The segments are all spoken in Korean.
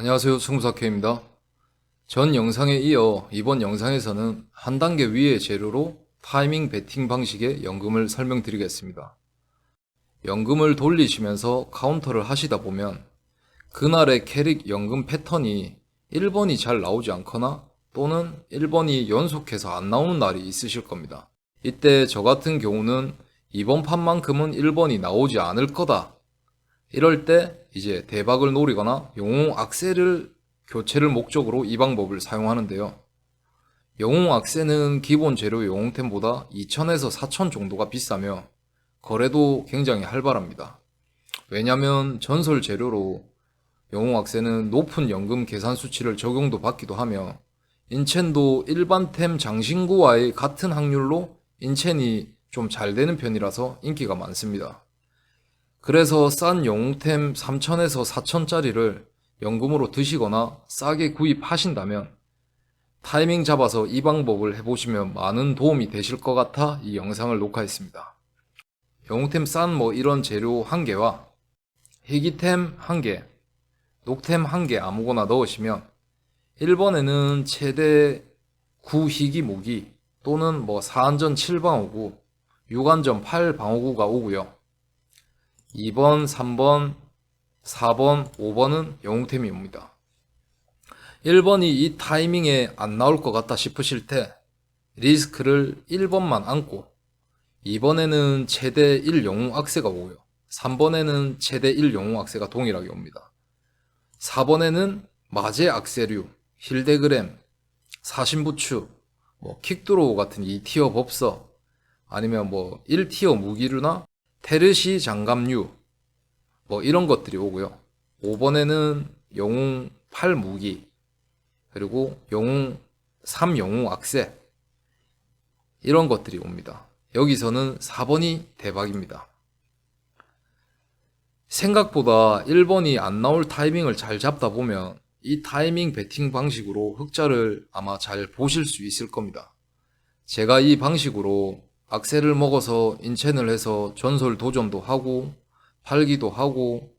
안녕하세요. 승부사케입니다. 전 영상에 이어 이번 영상에서는 한 단계 위의 재료로 타이밍 베팅 방식의 연금을 설명드리겠습니다. 연금을 돌리시면서 카운터를 하시다 보면 그날의 캐릭 연금 패턴이 1번이 잘 나오지 않거나 또는 1번이 연속해서 안 나오는 날이 있으실 겁니다. 이때 저 같은 경우는 이번 판만큼은 1번이 나오지 않을 거다 이럴 때 이제 대박을 노리거나 영웅 악세를 교체를 목적으로 이 방법을 사용하는데요. 영웅 악세는 기본 재료 영웅템보다 2,000에서 4,000 정도가 비싸며 거래도 굉장히 활발합니다. 왜냐면 전설 재료로 영웅 악세는 높은 연금 계산 수치를 적용도 받기도 하며 인첸도 일반템 장신구와의 같은 확률로 인첸이 좀 잘 되는 편이라서 인기가 많습니다. 그래서 싼 영웅템 3천에서 4천짜리를 연금으로 드시거나 싸게 구입하신다면 타이밍 잡아서 이 방법을 해보시면 많은 도움이 되실 것 같아 이 영상을 녹화했습니다. 영웅템 싼 뭐 이런 재료 한 개와 희귀템 한 개, 녹템 한 개 아무거나 넣으시면 1번에는 최대 9희귀 무기 또는 뭐 4안전 7방어구, 6안전 8방어구가 오고요. 2번, 3번, 4번, 5번은 영웅템이 옵니다. 1번이 이 타이밍에 안 나올 것 같다 싶으실 때 리스크를 1번만 안고 2번에는 최대 1 영웅 악세가 오고요. 3번에는 최대 1 영웅 악세가 동일하게 옵니다. 4번에는 마제 악세류, 힐데그램, 사신부추, 뭐 킥드로우 같은 2티어 법서 아니면 뭐 1티어 무기류나 테르시 장갑류 뭐 이런 것들이 오고요. 5번에는 영웅 8 무기 그리고 영웅 3 영웅 악세 이런 것들이 옵니다. 여기서는 4번이 대박입니다. 생각보다 1번이 안 나올 타이밍을 잘 잡다 보면 이 타이밍 베팅 방식으로 흑자를 아마 잘 보실 수 있을 겁니다. 제가 이 방식으로 악세를 먹어서 인첸을 해서 전설 도전도 하고 팔기도 하고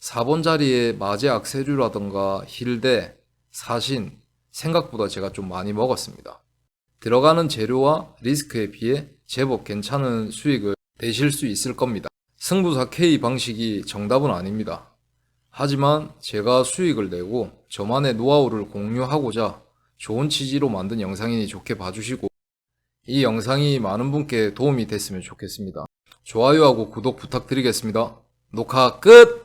4번 자리에 마제 악세류라던가 힐대, 사신 생각보다 제가 좀 많이 먹었습니다. 들어가는 재료와 리스크에 비해 제법 괜찮은 수익을 내실 수 있을 겁니다. 승부사 K 방식이 정답은 아닙니다. 하지만 제가 수익을 내고 저만의 노하우를 공유하고자 좋은 취지로 만든 영상이니 좋게 봐주시고 이 영상이 많은 분께 도움이 됐으면 좋겠습니다. 좋아요하고 구독 부탁드리겠습니다. 녹화 끝!